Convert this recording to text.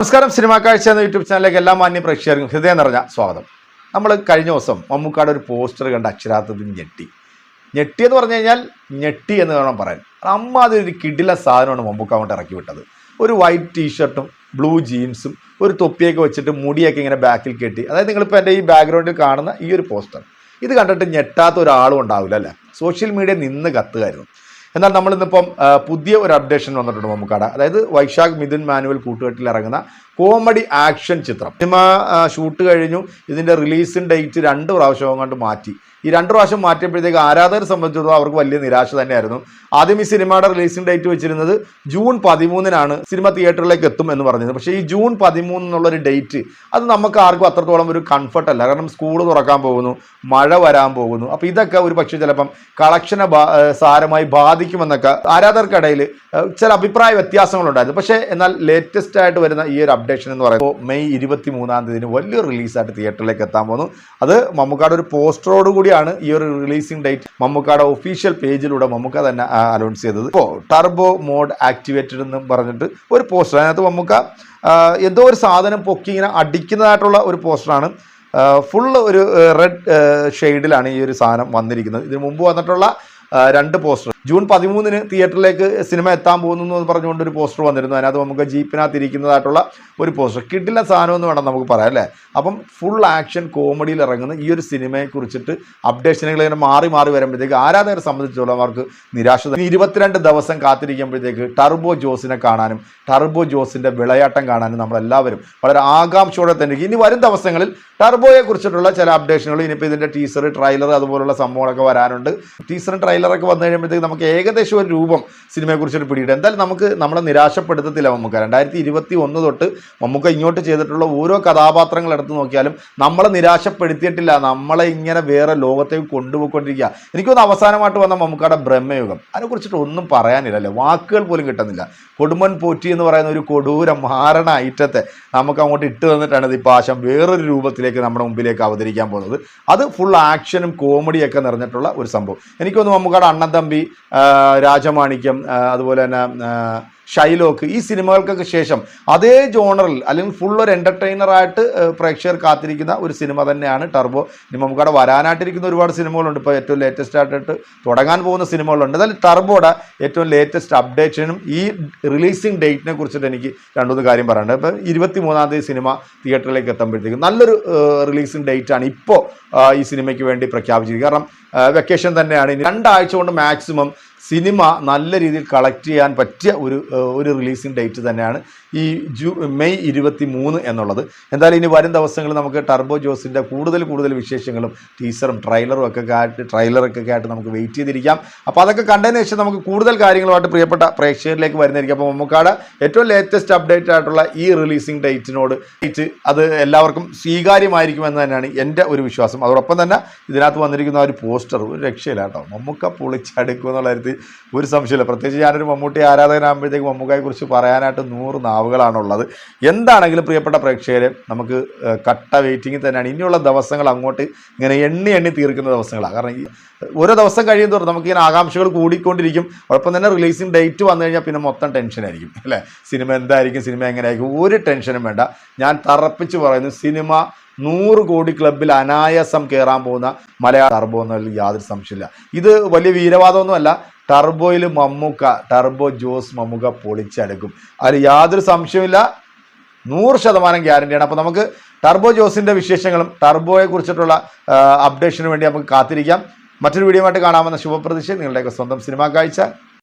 നമസ്കാരം. സിനിമാ കാഴ്ച എന്ന യൂട്യൂബ് ചാനലിലേക്ക് എല്ലാ മാന്യ പ്രേക്ഷകർക്കും ഹൃദയം നിറഞ്ഞ സ്വാഗതം. നമ്മൾ കഴിഞ്ഞ ദിവസം മമ്മൂക്കാട് ഒരു പോസ്റ്റർ കണ്ട അക്ഷരാർത്ഥത്തിൽ ഞെട്ടി. ഞെട്ടി എന്ന് പറഞ്ഞു കഴിഞ്ഞാൽ ഞെട്ടി എന്ന് വേണം പറയാൻ. അമ്മ അതൊരു കിടില സാധനമാണ് മമ്മൂക്ക കൊണ്ട് ഇറക്കി വിട്ടത്. ഒരു വൈറ്റ് ടീഷർട്ടും ബ്ലൂ ജീൻസും ഒരു തൊപ്പിയൊക്കെ വെച്ചിട്ട് മുടിയൊക്കെ ഇങ്ങനെ ബാക്കിൽ കെട്ടി. അതായത് നിങ്ങളിപ്പോൾ എന്റെ ഈ ബാക്ക്ഗ്രൗണ്ടിൽ കാണുന്ന ഈ ഒരു പോസ്റ്റർ. ഇത് കണ്ടിട്ട് ഞെട്ടാത്ത ഒരാളും ഉണ്ടാവില്ല അല്ലേ? സോഷ്യൽ മീഡിയ നിന്ന് കത്തുകായിരുന്നു എന്നാൽ നമ്മളിന്നിപ്പം പുതിയ ഒരു അപ്ഡേഷൻ വന്നിട്ടുണ്ട് മമ്മൂക്കാട. അതായത് വൈശാഖ് മിഥുൻ മാനുവൽ കൂട്ടുകെട്ടിൽ ഇറങ്ങുന്ന കോമഡി ആക്ഷൻ ചിത്രം. സിനിമ ഷൂട്ട് കഴിഞ്ഞു. ഇതിന്റെ റിലീസിംഗ് ഡേറ്റ് രണ്ട് പ്രാവശ്യം കൊണ്ട് മാറ്റി. ഈ രണ്ട് പ്രാവശ്യം മാറ്റിയപ്പോഴത്തേക്ക് ആരാധകരെ സംബന്ധിച്ചിടത്തോളം അവർക്ക് വലിയ നിരാശ തന്നെയായിരുന്നു. ആദ്യം ഈ സിനിമയുടെ റിലീസിംഗ് ഡേറ്റ് വെച്ചിരുന്നത് ജൂൺ പതിമൂന്നിനാണ് സിനിമ തിയേറ്ററിലേക്ക് എത്തും എന്ന് പറഞ്ഞത് പക്ഷേ ഈ ജൂൺ പതിമൂന്ന് എന്നുള്ളൊരു ഡേറ്റ് അത് നമുക്ക് ആർക്കും അത്രത്തോളം ഒരു കംഫർട്ട് അല്ല. കാരണം സ്കൂൾ തുറക്കാൻ പോകുന്നു മഴ വരാൻ പോകുന്നു. അപ്പോൾ ഇതൊക്കെ ഒരു പക്ഷേ ചിലപ്പം കളക്ഷനെ സാരമായി ഏഹ് സാരമായി ബാധിക്കുമെന്നൊക്കെ ആരാധകർക്കിടയിൽ ചില അഭിപ്രായ വ്യത്യാസങ്ങളുണ്ടായിരുന്നു. പക്ഷേ എന്നാൽ ലേറ്റസ്റ്റ് ആയിട്ട് വരുന്ന ഈ ഒരു അപ്ഡേഷൻ എന്ന് പറയുമ്പോൾ മെയ് ഇരുപത്തി മൂന്നാം തീയതി വലിയൊരു റിലീസായിട്ട് തിയേറ്ററിലേക്ക് എത്താൻ പോകുന്നു. അത് മമ്മൂക്കാട് ഒരു പോസ്റ്ററോട് കൂടിയാണ് ഈ ഒരു റിലീസിംഗ് ഡേറ്റ് മമ്മൂക്കാട് ഒഫീഷ്യൽ പേജിലൂടെ മമ്മൂക്ക തന്നെ അനൗൺസ് ചെയ്തത്. ഇപ്പോൾ ടർബോ മോഡ് ആക്ടിവേറ്റഡ് എന്ന് പറഞ്ഞിട്ട് ഒരു പോസ്റ്റർ അതിനകത്ത് മമ്മൂക്ക എന്തോ ഒരു സാധനം പൊക്കി ഇങ്ങനെ അടിക്കുന്നതായിട്ടുള്ള ഒരു പോസ്റ്ററാണ് ഫുള്ള് ഒരു റെഡ് ഷെയ്ഡിലാണ് ഈ ഒരു സാധനം വന്നിരിക്കുന്നത്. ഇതിനു മുമ്പ് വന്നിട്ടുള്ള രണ്ട് പോസ്റ്റർ ജൂൺ പതിമൂന്നിന് തിയേറ്ററിലേക്ക് സിനിമ എത്താൻ പോകുന്നു എന്ന് പറഞ്ഞുകൊണ്ട് ഒരു പോസ്റ്റർ വന്നിരുന്നു. അതിനകത്ത് നമുക്ക് ജീപ്പിനകത്ത് ഇരിക്കുന്നതായിട്ടുള്ള ഒരു പോസ്റ്റർ. കിട്ടില്ല സാധനം എന്ന് വേണം നമുക്ക് പറയാം അല്ലേ? അപ്പം ഫുൾ ആക്ഷൻ കോമഡിയിൽ ഇറങ്ങുന്ന ഈ ഒരു സിനിമയെ കുറിച്ചിട്ട് അപ്ഡേഷനുകൾ ഇങ്ങനെ മാറി മാറി വരുമ്പോഴത്തേക്ക് ആരാധകരെ സംബന്ധിച്ചിടത്തോളം അവർക്ക് നിരാശ ഇരുപത്തിരണ്ട് ദിവസം കാത്തിരിക്കുമ്പോഴത്തേക്ക് ടർബോ ജോസിനെ കാണാനും ടർബോ ജോസിന്റെ വിളയാട്ടം കാണാനും നമ്മളെല്ലാവരും വളരെ ആകാംക്ഷയോടെ തന്നെ ഇനി വരും ദിവസങ്ങളിൽ ടർബോയെ കുറിച്ചിട്ടുള്ള ചില അപ്ഡേഷനുകൾ ഇനിയിപ്പോൾ ഇതിന്റെ ടീസർ ട്രെയിലർ അതുപോലുള്ള സംഭവങ്ങളൊക്കെ വരാനുണ്ട്. ടീസറും ട്രെയിലറൊക്കെ വന്നു കഴിയുമ്പോഴത്തേക്ക് നമുക്ക് ഏകദേശം ഒരു രൂപം സിനിമയെക്കുറിച്ചൊരു പിടിയിട്ട് എന്തായാലും നമുക്ക് നമ്മളെ നിരാശപ്പെടുത്തത്തില്ല മമ്മൂക്ക. രണ്ടായിരത്തി ഇരുപത്തി ഒന്ന് തൊട്ട് മമ്മൂക്ക ഇങ്ങോട്ട് ചെയ്തിട്ടുള്ള ഓരോ കഥാപാത്രങ്ങൾ എടുത്ത് നോക്കിയാലും നമ്മളെ നിരാശപ്പെടുത്തിയിട്ടില്ല. നമ്മളെ ഇങ്ങനെ വേറെ ലോകത്തേക്ക് കൊണ്ടുപോയിക്കൊണ്ടിരിക്കുക. എനിക്കൊന്ന് അവസാനമായിട്ട് വന്ന മമ്മൂക്കയുടെ ബ്രഹ്മയുഗം. അതിനെക്കുറിച്ചിട്ട് ഒന്നും പറയാനില്ലല്ലേ വാക്കുകൾ പോലും കിട്ടുന്നില്ല. കൊടുമൻ പോറ്റി എന്ന് പറയുന്ന ഒരു കൊടൂര മാരണ ഐറ്റത്തെ നമുക്ക് അങ്ങോട്ട് ഇട്ട് തന്നിട്ടാണ് ഇത് പാശം വേറൊരു രൂപത്തിലേക്ക് നമ്മുടെ മുമ്പിലേക്ക് അവതരിക്കാൻ പോകുന്നത്. അത് ഫുൾ ആക്ഷനും കോമഡിയൊക്കെ നിറഞ്ഞിട്ടുള്ള ഒരു സംഭവം. എനിക്കൊന്ന് മമ്മൂക്കയുടെ അണ്ണൻ തമ്പി രാജമാണിക്യം അതുപോലെ തന്നെ ഷൈലോക്ക് ഈ സിനിമകൾക്കൊക്കെ ശേഷം അതേ ജോണറിൽ അല്ലെങ്കിൽ ഫുൾ ഒരു എന്റർടൈനറായിട്ട് പ്രേക്ഷകർ കാത്തിരിക്കുന്ന ഒരു സിനിമ തന്നെയാണ് ടർബോ. ഇനി നമുക്കവിടെ വരാനായിട്ടിരിക്കുന്ന ഒരുപാട് സിനിമകളുണ്ട്. ഇപ്പോൾ ഏറ്റവും ലേറ്റസ്റ്റ് ആയിട്ട് തുടങ്ങാൻ പോകുന്ന സിനിമകളുണ്ട്. എന്തായാലും ടർബോയുടെ ഏറ്റവും ലേറ്റസ്റ്റ് അപ്ഡേഷനും ഈ റിലീസിംഗ് ഡേറ്റിനെ കുറിച്ചിട്ട് എനിക്ക് രണ്ടുമൂന്ന് കാര്യം പറയാനുണ്ട്. ഇപ്പോൾ ഇരുപത്തി മൂന്നാം തീയതി സിനിമ തിയേറ്ററിലേക്ക് എത്തുമ്പോഴത്തേക്കും നല്ലൊരു റിലീസിംഗ് ഡേറ്റ് ആണ് ഇപ്പോൾ ഈ സിനിമയ്ക്ക് വേണ്ടി പ്രഖ്യാപിച്ചിരിക്കുന്നത്. കാരണം വെക്കേഷൻ തന്നെയാണ്. ഇനി രണ്ടാഴ്ച കൊണ്ട് മാക്സിമം സിനിമ നല്ല രീതിയിൽ കളക്ട് ചെയ്യാൻ പറ്റിയ ഒരു ഒരു റിലീസിംഗ് ഡേറ്റ് തന്നെയാണ് ഈ ജൂ മെയ് ഇരുപത്തി മൂന്ന് എന്നുള്ളത്. എന്തായാലും ഇനി വരും ദിവസങ്ങളിൽ നമുക്ക് ടർബോ ജോസിന്റെ കൂടുതൽ കൂടുതൽ വിശേഷങ്ങളും ടീസറും ട്രailer-ഉം ഒക്കെ ആയിട്ട് ട്രailer-ഒക്കെ ആയിട്ട് നമുക്ക് വെയിറ്റ് ചെയ്തിരിക്കാം. അപ്പോൾ അതൊക്കെ കണ്ടതിന് ശേഷം നമുക്ക് കൂടുതൽ കാര്യങ്ങളുമായിട്ട് പ്രിയപ്പെട്ട പ്രേക്ഷകരിലേക്ക് വരുന്നതായിരിക്കും. അപ്പോൾ മമ്മൂക്കാട് ഏറ്റവും ലേറ്റസ്റ്റ് അപ്ഡേറ്റ് ആയിട്ടുള്ള ഈ റിലീസിംഗ് ഡേറ്റിനോട് ഡേറ്റ് അത് എല്ലാവർക്കും സ്വീകാര്യമായിരിക്കുമെന്ന് തന്നെയാണ് എന്റെ ഒരു വിശ്വാസം. അതോടൊപ്പം തന്നെ ഇതിനകത്ത് വന്നിരിക്കുന്ന ആ ഒരു പോസ്റ്റർ ഒരു രക്ഷയില്ല കേട്ടോ. മമ്മൂക്ക പൊളിച്ചടുക്കും എന്നുള്ള കാര്യത്തിൽ ഒരു സംശയമില്ല. പ്രത്യേകിച്ച് ഞാനൊരു മമ്മൂട്ടി ആരാധകനാകുമ്പോഴത്തേക്ക് മമ്മൂക്കായെ കുറിച്ച് പറയാനായിട്ട് നൂറ് നാവുകളാണുള്ളത്. എന്താണെങ്കിലും പ്രിയപ്പെട്ട പ്രേക്ഷകരെ നമുക്ക് കട്ട വെയിറ്റിംഗിൽ തന്നെയാണ്. ഇനിയുള്ള ദിവസങ്ങൾ അങ്ങോട്ട് ഇങ്ങനെ എണ്ണി എണ്ണി തീർക്കുന്ന ദിവസങ്ങളാണ്. കാരണം ഓരോ ദിവസം കഴിയും തോറും നമുക്ക് ഇങ്ങനെ ആകാംക്ഷകൾ കൂടിക്കൊണ്ടിരിക്കും. ഒപ്പം തന്നെ റിലീസിംഗ് ഡേറ്റ് വന്നു കഴിഞ്ഞാൽ പിന്നെ മൊത്തം ടെൻഷനായിരിക്കും അല്ലേ? സിനിമ എന്തായിരിക്കും സിനിമ എങ്ങനെയായിരിക്കും? ഒരു ടെൻഷനും വേണ്ട. ഞാൻ തറപ്പിച്ച് പറയുന്നു സിനിമ നൂറ് കോടി ക്ലബിൽ അനായാസം കയറാൻ പോകുന്ന മലയാള ടർബോ എന്നതിൽ യാതൊരു സംശയമില്ല ഇത് വലിയ വീരവാദമൊന്നുമല്ല. ടർബോയിൽ മമ്മൂക്ക ടർബോ ജോസ് മമ്മൂക്ക പൊളിച്ചടുക്കും. അതിൽ യാതൊരു സംശയമില്ല നൂറ് ശതമാനം ഗ്യാരണ്ടിയാണ്. അപ്പോൾ നമുക്ക് ടർബോ ജോസിന്റെ വിശേഷങ്ങളും ടർബോയെ കുറിച്ചിട്ടുള്ള അപ്ഡേഷന് വേണ്ടി നമുക്ക് കാത്തിരിക്കാം. മറ്റൊരു വീഡിയോ ആയിട്ട് കാണാമെന്ന ശുഭപ്രതീക്ഷ. നിങ്ങളുടെയൊക്കെ സ്വന്തം സിനിമാ കാഴ്ച.